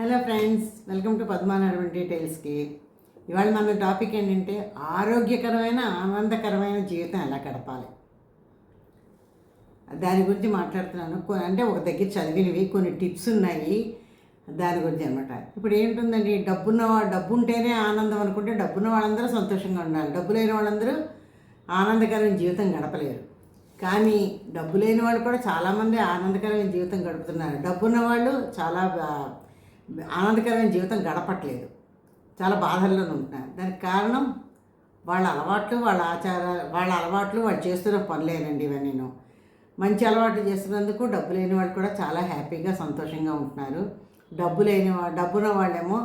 Hello friends welcome to Padmanarayana డీటెయిల్స్కి ఇవాళ మన topic ఏంటంటే ఆరోగ్యకరమైన ఆనందకరమైన జీవితం ఎలా గడపాలి? దాని గురించి మాట్లాడుతున్నాను. అంటే ఒక దగ్గర చదివినవి కొన్ని టిప్స్ ఉన్నాయి దాని గురించి అనమాట ఇప్పుడు ఏంటుందండి డబ్బున్న డబ్బు ఉంటేనే ఆనందం అనుకుంటే డబ్బున్న వాళ్ళందరూ సంతోషంగా ఉండాలి. డబ్బు లేని వాళ్ళందరూ ఆనందకరమైన జీవితం గడపలేరు. కానీ డబ్బు లేని వాళ్ళు కూడా చాలామంది ఆనందకరమైన జీవితం గడుపుతున్నారు. డబ్బున్న వాళ్ళు చాలా ఆనందకరమైన జీవితం గడపట్లేదు. చాలా బాధల్లో ఉంటున్నారు దానికి కారణం వాళ్ళ అలవాట్లు వాళ్ళ ఆచారాలు వాళ్ళ అలవాట్లు వాళ్ళు చేస్తున్న పనులేనండి నేను మంచి అలవాట్లు చేస్తున్నందుకు డబ్బు లేని వాళ్ళు కూడా చాలా హ్యాపీగా సంతోషంగా ఉంటున్నారు. డబ్బు లేని డబ్బున్న వాళ్ళేమో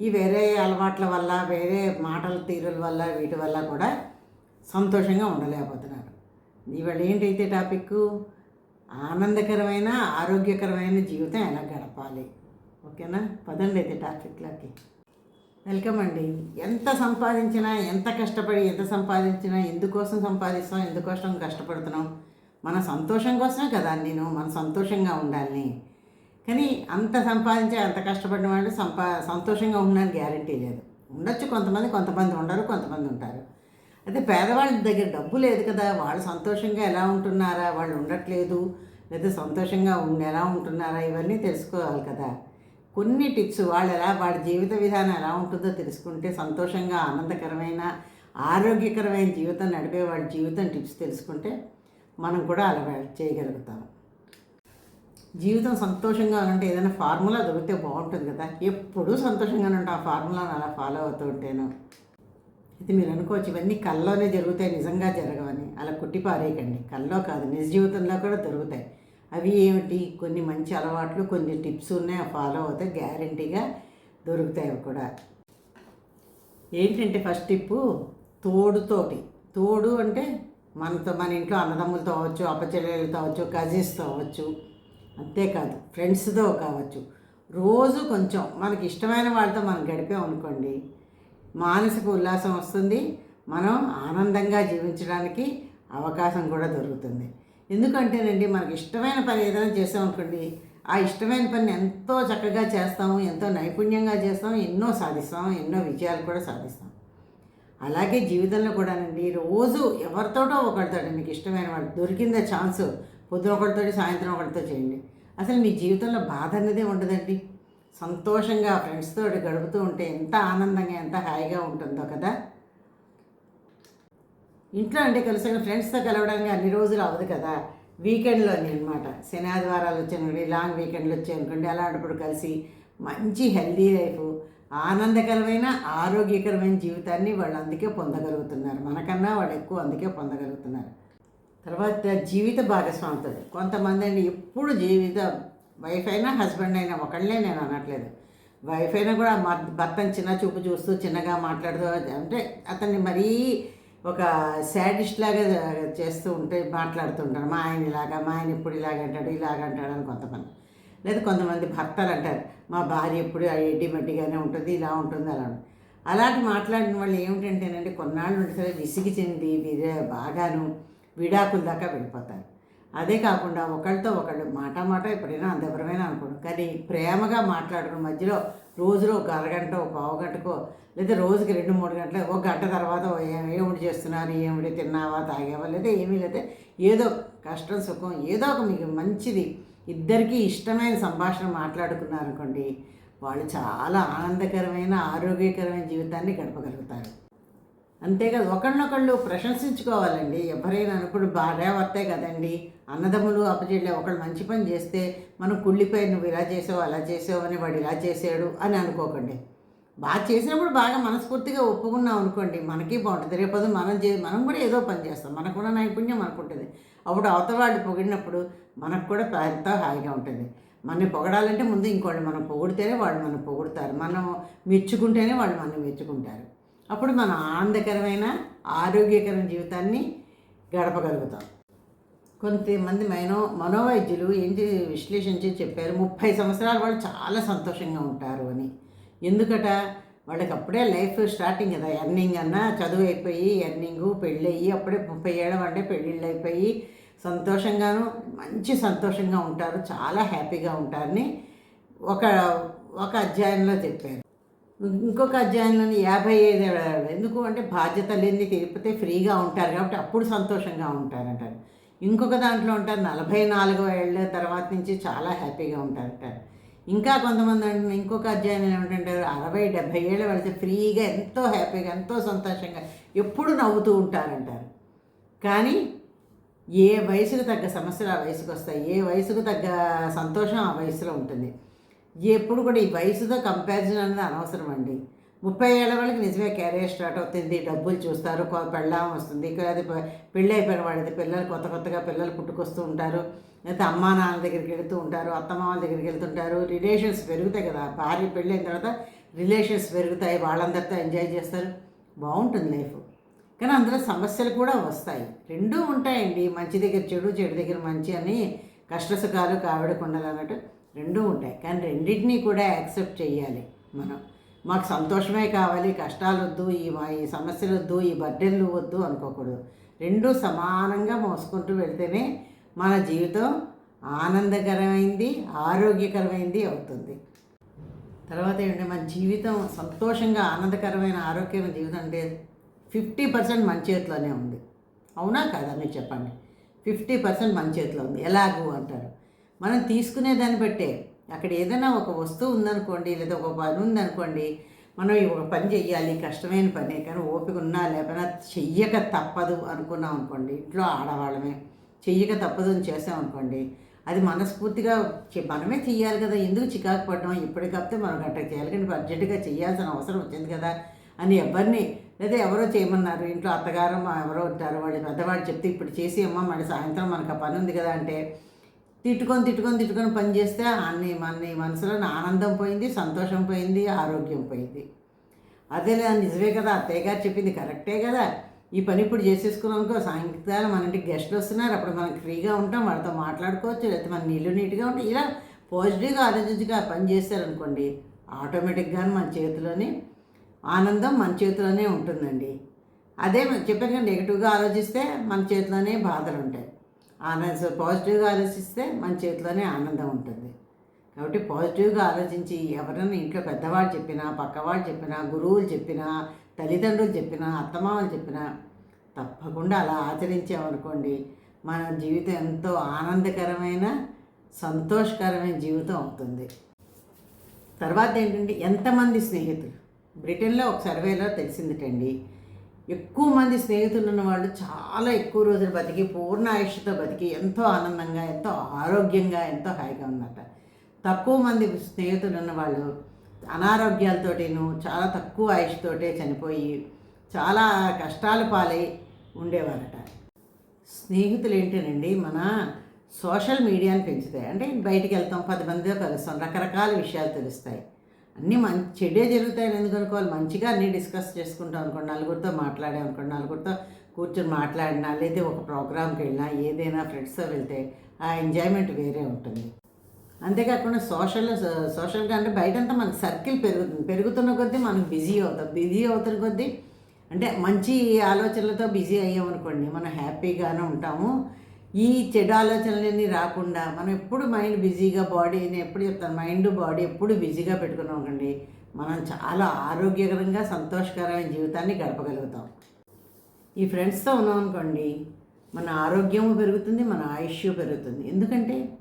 ఈ వేరే అలవాట్ల వల్ల వేరే మాటల తీరుల వల్ల వీటి వల్ల కూడా సంతోషంగా ఉండలేకపోతున్నారు. ఇవాళ ఏంటైతే టాపిక్ ఆనందకరమైన ఆరోగ్యకరమైన జీవితం ఎలా గడపాలి? ఓకేనా? పదండి అయితే టాపిక్లోకి. వెల్కమ్ అండి. ఎంత సంపాదించినా ఎంత కష్టపడి ఎంత సంపాదించినా ఎందుకోసం సంపాదిస్తాం ఎందుకోసం కష్టపడుతున్నాం? మన సంతోషం కోసమే కదా నేను మన సంతోషంగా ఉండాలని. కానీ అంత సంపాదించే అంత కష్టపడిన వాళ్ళు సంపా సంతోషంగా ఉండడానికి గ్యారంటీ లేదు. ఉండొచ్చు కొంతమంది కొంతమంది ఉండరు కొంతమంది ఉంటారు. అయితే పేదవాళ్ళ దగ్గర డబ్బు లేదు కదా వాళ్ళు సంతోషంగా ఎలా ఉంటున్నారా? వాళ్ళు ఉండట్లేదు లేదా సంతోషంగా ఉండి ఎలా ఉంటున్నారా? ఇవన్నీ తెలుసుకోవాలి కదా. కొన్ని టిప్స్ వాళ్ళు ఎలా వాడి జీవిత విధానం ఎలా ఉంటుందో తెలుసుకుంటే సంతోషంగా ఆనందకరమైన ఆరోగ్యకరమైన జీవితం నడిపే వాడి జీవితం టిప్స్ తెలుసుకుంటే మనం కూడా అలా చేయగలుగుతాం. జీవితం సంతోషంగా ఉంటే ఏదైనా ఫార్ములా దొరికితే బాగుంటుంది కదా. ఎప్పుడూ సంతోషంగానే ఉంటే ఆ ఫార్ములాను అలా ఫాలో అవుతూ ఉంటాను. అయితే మీరు అనుకోవచ్చు ఇవన్నీ కల్లోనే జరుగుతాయి నిజంగా జరగవని. అలా కుట్టిపారేయకండి. కల్లో కాదు నిజ జీవితంలో కూడా దొరుకుతాయి. అవి ఏమిటి? కొన్ని మంచి అలవాట్లు కొన్ని టిప్స్ ఉన్నాయి. ఫాలో అవుతే గ్యారంటీగా దొరుకుతాయి అవి కూడా. ఏంటంటే ఫస్ట్ టిప్పు తోడుతోటి తోడు అంటే మనతో మన ఇంట్లో అన్నదమ్ములతో అవ్వచ్చు అప్పచెల్లెలతో అవ్వచ్చు కజిన్స్తో అవ్వచ్చు అంతేకాదు ఫ్రెండ్స్తో కావచ్చు. రోజు కొంచెం మనకి ఇష్టమైన వాళ్ళతో మనం గడిపామనుకోండి మానసిక ఉల్లాసం వస్తుంది. మనం ఆనందంగా జీవించడానికి అవకాశం కూడా దొరుకుతుంది. ఎందుకంటేనండి మనకి ఇష్టమైన పని ఏదైనా చేసామనుకోండి ఆ ఇష్టమైన పని ఎంతో చక్కగా చేస్తాము ఎంతో నైపుణ్యంగా చేస్తాము ఎన్నో సాధిస్తాము ఎన్నో విజయాలు కూడా సాధిస్తాం అలాగే జీవితంలో కూడానండి రోజు ఎవరితోటో ఒకరితోటి మీకు ఇష్టమైన వాళ్ళు దొరికింద ఛాన్స్ పొద్దున ఒకరితో సాయంత్రం ఒకరితో చేయండి. అసలు మీ జీవితంలో బాధ అన్నదే ఉండదండి. సంతోషంగా ఫ్రెండ్స్ తోటి గడుపుతూ ఉంటే ఎంత ఆనందంగా ఎంత హాయిగా ఉంటుందో కదా. ఇంట్లో అంటే కలిసి ఫ్రెండ్స్తో కలవడానికి అన్ని రోజులు అవ్వదు కదా. వీకెండ్లోని అనమాట శని ఆదివారాలు వచ్చాయనుకోండి లాంగ్ వీకెండ్లు వచ్చాయనుకోండి అలాంటప్పుడు కలిసి మంచి హెల్దీ లైఫ్ ఆనందకరమైన ఆరోగ్యకరమైన జీవితాన్ని వాళ్ళు అందుకే పొందగలుగుతున్నారు. మనకన్నా వాళ్ళు ఎక్కువ అందుకే పొందగలుగుతున్నారు. తర్వాత జీవిత భాగస్వామితో కొంతమంది అండి ఎప్పుడు జీవిత వైఫ్ అయినా హస్బెండ్ అయినా ఒకళ్ళే నేను అనట్లేదు. వైఫ్ అయినా కూడా భర్తను చిన్న చూపు చూస్తూ చిన్నగా మాట్లాడుతూ అంటే అతన్ని మరీ ఒక శాడిస్ట్ లాగా చేస్తూ ఉంటే మాట్లాడుతుంటారు. మా ఆయన ఇలాగా మా ఆయన ఇప్పుడు ఇలాగ అంటాడు ఇలాగ అంటాడు అని కొంతమంది. లేదా కొంతమంది భర్తలు అంటారు. మా భార్య ఎప్పుడు ఎడ్డి మట్టిగానే ఉంటుంది ఇలా ఉంటుంది అలా అలాంటి మాట్లాడిన వాళ్ళు ఏమిటంటేనండి కొన్నాళ్ళు ఉంటే సరే విసిగి చెంది బాగాను విడాకుల దాకా వెళ్ళిపోతారు. అదే కాకుండా ఒకళ్ళతో ఒకళ్ళు మాట మాట ఎప్పుడైనా అందెవరమైనా అనుకోండి. కానీ ప్రేమగా మాట్లాడుకుని మధ్యలో రోజులో ఒక అరగంట ఒక పావుగంటకో లేదా రోజుకి రెండు మూడు గంటలు ఒక గంట తర్వాత ఏమిటి చేస్తున్నారు ఏమిటి తిన్నావా తాగేవా లేదా ఏమీ లేదా ఏదో కష్టం సుఖం ఏదో ఒక మీకు మంచిది ఇద్దరికీ ఇష్టమైన సంభాషణ మాట్లాడుకున్నారనుకోండి వాళ్ళు చాలా ఆనందకరమైన ఆరోగ్యకరమైన జీవితాన్ని గడపగలుగుతారు. అంతేకాదు ఒకళ్ళనొకళ్ళు ప్రశంసించుకోవాలండి. ఎవరైనా అనుకుడు భార్యాభర్తే కదండి. అన్నదమ్ములు అప్పచెల్లే ఒకళ్ళు మంచి పని చేస్తే మనం కుళ్ళిపోయి నువ్వు ఇలా చేసావు అలా చేసావు అని వాడు ఇలా చేసాడు అని అనుకోకండి. బాగా చేసినప్పుడు బాగా మనస్ఫూర్తిగా ఒప్పుకున్నాం అనుకోండి. మనకి బాగుంటుంది. రేపొద్దు మనం చే మనం కూడా ఏదో పని చేస్తాం. మనకు కూడా నైపుణ్యం మనకు ఉంటుంది అప్పుడు అవతల వాళ్ళు పొగిడినప్పుడు మనకు కూడా ఎంతో హాయిగా ఉంటుంది. మనని పొగడాలంటే ముందు ఇంకోళ్ళు మనం పొగిడితేనే వాళ్ళు మనం పొగుడతారు. మనం మెచ్చుకుంటేనే వాళ్ళు మనం మెచ్చుకుంటారు. అప్పుడు మనం ఆనందకరమైన ఆరోగ్యకరమైన జీవితాన్ని గడపగలుగుతాం. కొంతమంది మనో మనోవైద్యులు ఏంటి విశ్లేషించి చెప్పారు ముప్పై సంవత్సరాలు వాళ్ళు చాలా సంతోషంగా ఉంటారు అని. ఎందుకట? వాళ్ళకి అప్పుడే లైఫ్ స్టార్టింగ్ కదా ఎర్నింగ్ అన్నా చదువు అయిపోయి ఎర్నింగు పెళ్ళయ్యి అప్పుడే ముప్పై ఏళ్ళ అంటే పెళ్ళిళ్ళు అయిపోయి సంతోషంగాను మంచి సంతోషంగా ఉంటారు చాలా హ్యాపీగా ఉంటారని ఒక ఒక అధ్యాయంలో చెప్పారు. ఇంకొక అధ్యాయంలోని యాభై ఐదు ఎందుకు అంటే బాధ్యత లేని తెలిపితే ఫ్రీగా ఉంటారు కాబట్టి అప్పుడు సంతోషంగా ఉంటారంటారు ఇంకొక దాంట్లో ఉంటారు నలభై నాలుగో ఏళ్ళ తర్వాత నుంచి చాలా హ్యాపీగా ఉంటారంటారు ఇంకా కొంతమంది అంటే ఇంకొక అధ్యాయం ఏమిటంటారు అరవై డెబ్భై ఏళ్ళు వెళితే ఫ్రీగా ఎంతో హ్యాపీగా ఎంతో సంతోషంగా ఎప్పుడు నవ్వుతూ ఉంటారంటారు కానీ ఏ వయసుకు తగ్గ సమస్యలు ఆ వయసుకు వస్తాయి ఏ వయసుకు తగ్గ సంతోషం ఆ వయసులో ఉంటుంది. ఎప్పుడు కూడా ఈ వయసుతో కంపారిజన్ అనేది అనవసరం అండి. ముప్పై ఏళ్ళ వాళ్ళకి నిజమే క్యారియర్ స్టార్ట్ అవుతుంది డబ్బులు చూస్తారు కొ- పెళ్ళాం వస్తుంది అది పెళ్ళి అయిపోయిన వాళ్ళది పిల్లలు కొత్త కొత్తగా పిల్లలు పుట్టుకొస్తూ ఉంటారు లేకపోతే అమ్మా నాన్న దగ్గరికి వెళుతూ ఉంటారు అత్తమామల దగ్గరికి వెళ్తుంటారు రిలేషన్స్ పెరుగుతాయి కదా భార్య పెళ్ళి అయిన తర్వాత రిలేషన్స్ పెరుగుతాయి వాళ్ళందరితో ఎంజాయ్ చేస్తారు బాగుంటుంది లైఫ్ కానీ అందులో సమస్యలు కూడా వస్తాయి. రెండూ ఉంటాయండి మంచి దగ్గర చెడు చెడు దగ్గర మంచి అని కష్ట సుఖాలు కావిడ అన్నట్టు. రెండూ ఉంటాయి. కానీ రెండింటినీ కూడా యాక్సెప్ట్ చేయాలి మనం. మాకు సంతోషమే కావాలి కష్టాలు వద్దు ఈ ఈ సమస్యలు వద్దు ఈ బర్డెన్లు వద్దు అనుకోకూడదు. రెండూ సమానంగా మోసుకుంటూ వెళ్తేనే మన జీవితం ఆనందకరమైంది ఆరోగ్యకరమైంది అవుతుంది. తర్వాత ఏంటంటే మన జీవితం సంతోషంగా ఆనందకరమైన ఆరోగ్యమైన జీవితం అంటే ఫిఫ్టీ పర్సెంట్ మన చేతిలోనే ఉంది. అవునా కదా? మీరు చెప్పండి. ఫిఫ్టీ పర్సెంట్ మన చేతిలో ఉంది. ఎలాగూ అంటారు. మనం తీసుకునే దాన్ని బట్టే అక్కడ ఏదైనా ఒక వస్తువు ఉందనుకోండి లేదా ఒక పని ఉందనుకోండి మనం ఒక పని చెయ్యాలి కష్టమైన పని కానీ ఓపిక ఉన్నా లేకపోయినా చెయ్యక తప్పదు అనుకున్నాం అనుకోండి ఇంట్లో ఆడవాళ్ళమే చెయ్యక తప్పదు అని చేసాం అనుకోండి అది మనస్ఫూర్తిగా చె- మనమే చెయ్యాలి కదా ఎందుకు చికాకు పడడం ఇప్పటికప్పుడు మనం గంట చేయాలి కానీ అర్జెంటుగా చేయాల్సిన అవసరం వచ్చింది కదా అని ఎవరిని లేదా ఎవరో చేయమన్నారు ఇంట్లో అత్తగారు ఎవరో ఉంటారు వాళ్ళు పెద్దవాళ్ళు చెప్తే ఇప్పుడు చేసి అమ్మ మళ్ళీ సాయంత్రం మనకు ఆ పని ఉంది కదా అంటే తిట్టుకొని తిట్టుకొని తిట్టుకొని పని చేస్తే అన్ని మన మనసులో ఆనందం పోయింది సంతోషం పోయింది ఆరోగ్యం పోయింది. అదే నిజమే కదా అత్తయ్య గారు చెప్పింది కరెక్టే కదా. ఈ పని ఇప్పుడు చేసేసుకున్నాం అనుకో సాయంకాలం మన ఇంటికి గెస్ట్లు వస్తున్నారు అప్పుడు మనం ఫ్రీగా ఉంటాం వాళ్ళతో మాట్లాడుకోవచ్చు లేకపోతే మన నీళ్ళు నీట్గా ఉంటాయి. ఇలా పాజిటివ్గా ఆలోచించగా పని చేశారనుకోండి ఆటోమేటిక్గా మన చేతిలోనే ఆనందం మన చేతిలోనే ఉంటుందండి. అదే చెప్పాను కదా నెగిటివ్గా ఆలోచిస్తే మన చేతిలోనే బాధలు ఉంటాయి. ఆనందం పాజిటివ్గా ఆలోచిస్తే మన చేతిలోనే ఆనందం ఉంటుంది. కాబట్టి పాజిటివ్గా ఆలోచించి ఎవరైనా ఇంట్లో పెద్దవాళ్ళు చెప్పినా పక్కవాళ్ళు చెప్పినా గురువులు చెప్పినా తల్లిదండ్రులు చెప్పినా అత్తమామలు చెప్పినా తప్పకుండా అలా ఆచరించామనుకోండి మన జీవితం ఎంతో ఆనందకరమైన సంతోషకరమైన జీవితం అవుతుంది. తర్వాత ఏంటంటే ఎంతమంది స్నేహితులు? బ్రిటన్లో ఒక సర్వేలో తెలిసిందిటండి. ఎక్కువ మంది స్నేహితులు ఉన్న వాళ్ళు చాలా ఎక్కువ రోజులు బతికి పూర్ణ ఆయుష్తో బతికి ఎంతో ఆనందంగా ఎంతో ఆరోగ్యంగా ఎంతో హాయిగా ఉన్నట తక్కువ మంది స్నేహితులు ఉన్న వాళ్ళు అనారోగ్యాలతోటిను చాలా తక్కువ ఆయుష్తోటే చనిపోయి చాలా కష్టాలు పాలై ఉండేవారట. స్నేహితులు ఏంటండి మన సోషల్ మీడియాని పెంచుతాయి. అంటే బయటికి వెళ్తాం పది మందితో కలుస్తాం రకరకాల విషయాలు తెలుస్తాయి. అన్నీ మంచి చెడే జరుగుతాయని ఎందుకు అనుకోవాలి? మంచిగా అన్నీ డిస్కస్ చేసుకుంటాం అనుకోండి నలుగురితో మాట్లాడాం అనుకోండి నలుగురితో కూర్చొని మాట్లాడినా లేదా ఒక ప్రోగ్రామ్కి వెళ్ళినా ఏదైనా ఫ్రెండ్స్తో వెళ్తే ఆ ఎంజాయ్మెంట్ వేరే ఉంటుంది. అంతేకాకుండా సోషల్ సోషల్గా అంటే బయటంతా మనకి సర్కిల్ పెరుగుతుంది పెరుగుతున్న కొద్దీ మనకు బిజీ అవుతాం. బిజీ అవుతున్న కొద్దీ అంటే మంచి ఆలోచనలతో బిజీ అయ్యామనుకోండి మనం హ్యాపీగానే ఉంటాము. ఈ చెడు ఆలోచనలన్నీ రాకుండా మనం ఎప్పుడు మైండ్ బిజీగా బాడీ అని ఎప్పుడు చెప్తాను మైండ్ బాడీ ఎప్పుడు బిజీగా పెట్టుకున్నాం మనం చాలా ఆరోగ్యకరంగా సంతోషకరమైన జీవితాన్ని గడపగలుగుతాం. ఈ ఫ్రెండ్స్తో ఉన్నాం అనుకోండి మన ఆరోగ్యం పెరుగుతుంది మన ఆయుష్ పెరుగుతుంది. ఎందుకంటే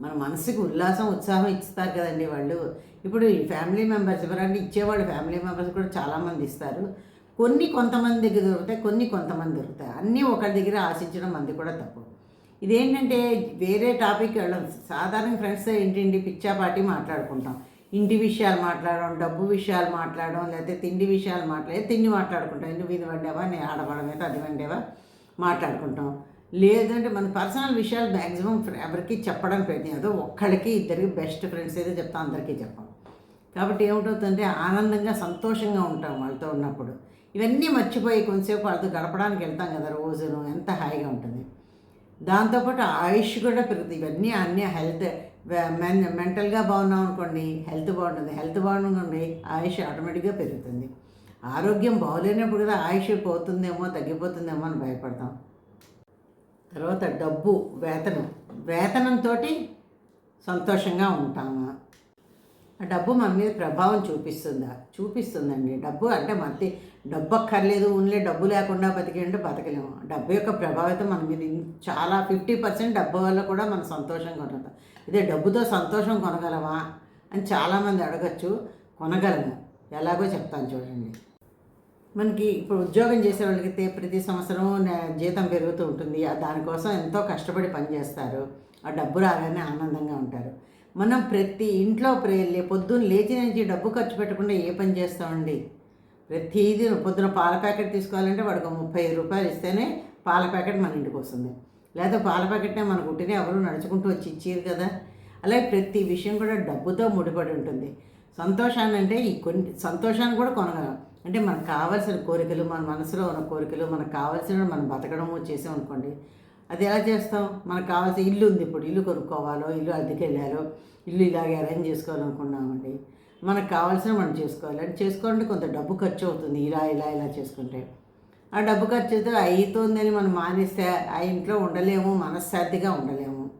మన మనసుకు ఉల్లాసం ఉత్సాహం ఇస్తారు కదండి వాళ్ళు. ఇప్పుడు ఈ ఫ్యామిలీ మెంబర్స్ ఎవరంటే ఇచ్చేవాళ్ళు ఫ్యామిలీ మెంబర్స్ కూడా చాలామంది ఇస్తారు. కొన్ని కొంతమంది దగ్గర దొరుకుతాయి కొన్ని కొంతమంది దొరుకుతాయి. అన్నీ ఒకరి దగ్గర ఆశించడం మంది కూడా తప్పు. ఇదేంటంటే వేరే టాపిక్ వెళ్ళడం సాధారణ ఫ్రెండ్స్ ఇంటింటి పిచ్చాపాటి మాట్లాడుకుంటాం. ఇంటి విషయాలు మాట్లాడడం డబ్బు విషయాలు మాట్లాడడం లేకపోతే తిండి విషయాలు మాట్లాడే తిండి మాట్లాడుకుంటాం. ఎందుకు ఇది వండావా నేను ఆడవడం అయితే అది వండేవా మాట్లాడుకుంటాం. లేదంటే మన పర్సనల్ విషయాలు మ్యాక్సిమం ఎవరికి చెప్పడం ప్రయత్నం ఏదో ఒక్కడికి ఇద్దరికి బెస్ట్ ఫ్రెండ్స్ అయితే చెప్తాం అందరికీ చెప్పాం. కాబట్టి ఏమిటవుతుందంటే ఆనందంగా సంతోషంగా ఉంటాం వాళ్ళతో ఉన్నప్పుడు. ఇవన్నీ మర్చిపోయి కొంతసేపు వాళ్ళతో గడపడానికి వెళ్తాం కదా రోజును. ఎంత హాయిగా ఉంటుంది. దాంతోపాటు ఆయుష్ కూడా పెరుగుతుంది. ఇవన్నీ అన్నీ హెల్త్ మెన్ మెంటల్గా బాగున్నాం అనుకోండి హెల్త్ బాగుంటుంది. హెల్త్ బాగుంటుంది ఆయుష్ ఆటోమేటిక్గా పెరుగుతుంది. ఆరోగ్యం బాగోలేనప్పుడు కూడా ఆయుష్ పోతుందేమో తగ్గిపోతుందేమో అని భయపడతాం. తర్వాత డబ్బు వేతనం. వేతనంతో సంతోషంగా ఉంటాము ఆ డబ్బు మన మీద ప్రభావం చూపిస్తుందా? చూపిస్తుందండి. డబ్బు అంటే మనకి డబ్బు అక్కర్లేదు ఓన్లీ డబ్బు లేకుండా బతికేంటే బతకలేము. డబ్బు యొక్క ప్రభావితం మన మీద చాలా ఫిఫ్టీ పర్సెంట్ డబ్బు వల్ల కూడా మనం సంతోషంగా ఉంటాం ఇదే డబ్బుతో సంతోషం కొనగలమా అని చాలామంది అడగచ్చు కొనగలము. ఎలాగో చెప్తాను చూడండి. మనకి ఇప్పుడు ఉద్యోగం చేసే వాళ్ళకైతే ప్రతి సంవత్సరం జీతం పెరుగుతూ ఉంటుంది. దానికోసం ఎంతో కష్టపడి పనిచేస్తారు ఆ డబ్బు రాగానే ఆనందంగా ఉంటారు. మనం ప్రతి ఇంట్లో ప్రే పొద్దున్న లేచి నుంచి డబ్బు ఖర్చు పెట్టకుండా ఏ పని చేస్తామండి? ప్రతిదీ పొద్దున పాల ప్యాకెట్ తీసుకోవాలంటే వాడికి ఒక ముప్పై ఐదు రూపాయలు ఇస్తేనే పాల ప్యాకెట్ మన ఇంటికి వస్తుంది. లేదా పాల ప్యాకెట్నే మన ఉంటేనే ఎవరు నడుచుకుంటూ వచ్చి ఇచ్చేది కదా. అలాగే ప్రతి విషయం కూడా డబ్బుతో ముడిపడి ఉంటుంది. సంతోషాన్ని అంటే ఈ కొన్ని సంతోషాన్ని కూడా కొనగలం. అంటే మనకు కావాల్సిన కోరికలు మన మనసులో ఉన్న కోరికలు మనకు కావాల్సిన మనం బతకడము చేసాం అనుకోండి. అది ఎలా చేస్తాం? మనకు కావాల్సిన ఇల్లు ఉంది ఇప్పుడు. ఇల్లు కొనుక్కోవాలో ఇల్లు అద్దెకెళ్ళారో ఇల్లు ఇలాగే అరేంజ్ చేసుకోవాలనుకున్నామండి. మనకు కావాల్సిన మనం చేసుకోవాలి. అంటే చేసుకోవాలంటే కొంత డబ్బు ఖర్చు అవుతుంది. ఇలా ఇలా ఇలా చేసుకుంటే. ఆ డబ్బు ఖర్చు అయితే అవుతుందని మనం మానేస్తే ఆ ఇంట్లో ఉండలేము మనశ్శాంతిగా ఉండలేము.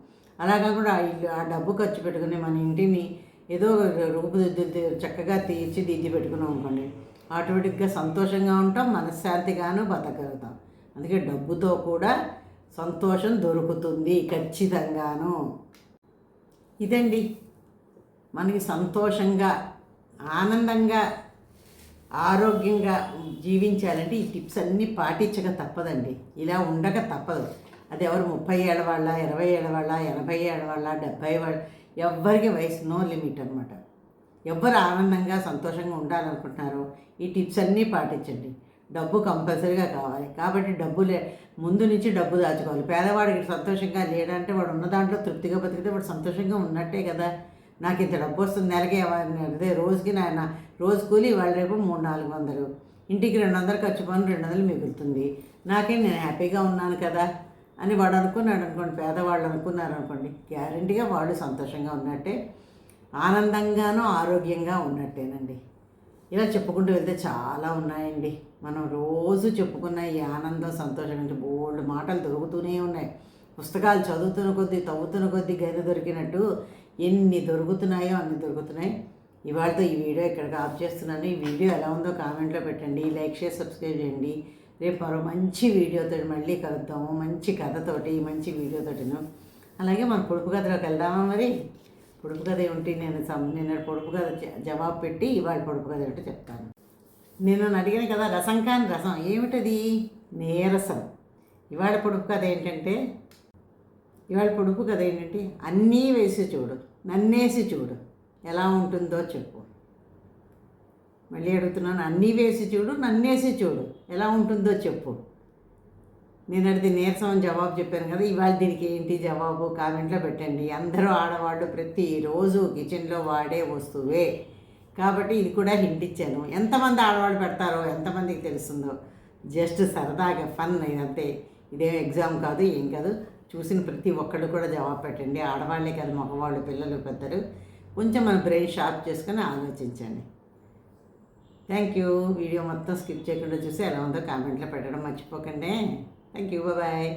అలా కాకుండా ఆ ఇల్లు ఆ డబ్బు ఖర్చు పెట్టుకుని మన ఇంటిని ఏదో రూపుదిద్దులు చక్కగా తీర్చి దిద్ది పెట్టుకున్నాం అనుకోండి ఆటోమేటిక్గా సంతోషంగా ఉంటాం మనశ్శాంతిగాను బతకగలుగుతాం. అందుకే డబ్బుతో కూడా సంతోషం దొరుకుతుంది ఖచ్చితంగాను. ఇదండి. మనకి సంతోషంగా ఆనందంగా ఆరోగ్యంగా జీవించాలంటే ఈ టిప్స్ అన్నీ పాటించక తప్పదండి. ఇలా ఉండక తప్పదు. అది ఎవరు ముప్పై ఏళ్ళ వాళ్ళ ఇరవై ఏళ్ళ వాళ్ళ ఎనభై ఏళ్ళ వాళ్ళ డెబ్భై వాళ్ళ ఎవ్వరికి వయసు నో లిమిట్ అనమాట ఎవరు ఆనందంగా సంతోషంగా ఉండాలనుకుంటున్నారో ఈ టిప్స్ అన్నీ పాటించండి. డబ్బు కంపల్సరీగా కావాలి. కాబట్టి డబ్బు లే ముందు నుంచి డబ్బు దాచుకోవాలి. పేదవాడికి సంతోషంగా లేడంటే వాడు ఉన్న దాంట్లో తృప్తిగా బతికితే వాడు సంతోషంగా ఉన్నట్టే కదా. నాకు ఇంత డబ్బు వస్తుంది నెలకి అదే రోజుకి నాయన రోజు కూలి ఇవాళ రేపు మూడు నాలుగు వందలు. ఇంటికి రెండు వందలు ఖర్చు పని రెండు వందలు మిగులుతుంది నాకే నేను హ్యాపీగా ఉన్నాను కదా అని వాడు అనుకున్నాడు అనుకోండి పేదవాళ్ళు అనుకున్నారు అనుకోండి గ్యారంటీగా వాడు సంతోషంగా ఉన్నట్టే ఆనందంగానూ ఆరోగ్యంగా ఉన్నట్టేనండి. ఇలా చెప్పుకుంటూ వెళ్తే చాలా ఉన్నాయండి. మనం రోజు చెప్పుకున్న ఈ ఆనందం సంతోషం అంటే బోల్డ్ మాటలు దొరుకుతూనే ఉన్నాయి. పుస్తకాలు చదువుతున్న కొద్దీ తవ్వుతున్న కొద్దీ గది దొరికినట్టు ఎన్ని దొరుకుతున్నాయో అన్ని దొరుకుతున్నాయి. ఇవాళతో ఈ వీడియో ఇక్కడికి ఆఫ్ చేస్తున్నాను. ఈ వీడియో ఎలా ఉందో కామెంట్లో పెట్టండి. లైక్ షేర్ సబ్స్క్రైబ్ చేయండి. రేపు మరో మంచి వీడియోతో మళ్ళీ కలుద్దాము. మంచి కథతోటి మంచి వీడియోతోటిను. అలాగే మన పొడుపు కథలోకి వెళ్దామా మరి? పొడుపు కథ ఏమిటి? నేను సం- నిన్న పొడుపు కథ జవాబు పెట్టి ఇవాళ పొడుపు కథ ఏమిటో చెప్తాను. నేను నన్ను అడిగాను కదా రసం కాని రసం ఏమిటది? నీరసం. ఇవాళ పొడుపు కథ ఏంటంటే ఇవాళ పొడుపు కథ ఏంటంటే అన్నీ వేసి చూడు నన్నేసి చూడు ఎలా ఉంటుందో చెప్పు. మళ్ళీ అడుగుతున్నాను అన్నీ వేసి చూడు నన్నేసి చూడు ఎలా ఉంటుందో చెప్పు. నేను అడిగితే నీరసం జవాబు చెప్పాను కదా ఇవాళ దీనికి ఏంటి జవాబు? కామెంట్లో పెట్టండి. అందరూ ఆడవాళ్ళు ప్రతిరోజు కిచెన్లో వాడే వస్తువే. కాబట్టి ఇది కూడా హింట్ ఇచ్చాను. ఎంతమంది ఆడవాళ్ళు పెడతారో ఎంతమందికి తెలుస్తుందో జస్ట్ సరదాగా ఫన్ అంతే ఇదేం ఎగ్జామ్ కాదు ఏం కాదు. చూసిన ప్రతి ఒక్కళ్ళు కూడా జవాబు పెట్టండి. ఆడవాళ్ళే కాదు మగవాళ్ళు పిల్లలు పెద్దలు. కొంచెం మన బ్రెయిన్ షార్ప్ చేసుకొని ఆలోచించండి. Thank you. వీడియో మొత్తం స్కిప్ చేయకుండా చూసి ఎలా ఉందో కామెంట్లో పెట్టడం మర్చిపోకండి. Thank you. బాయ్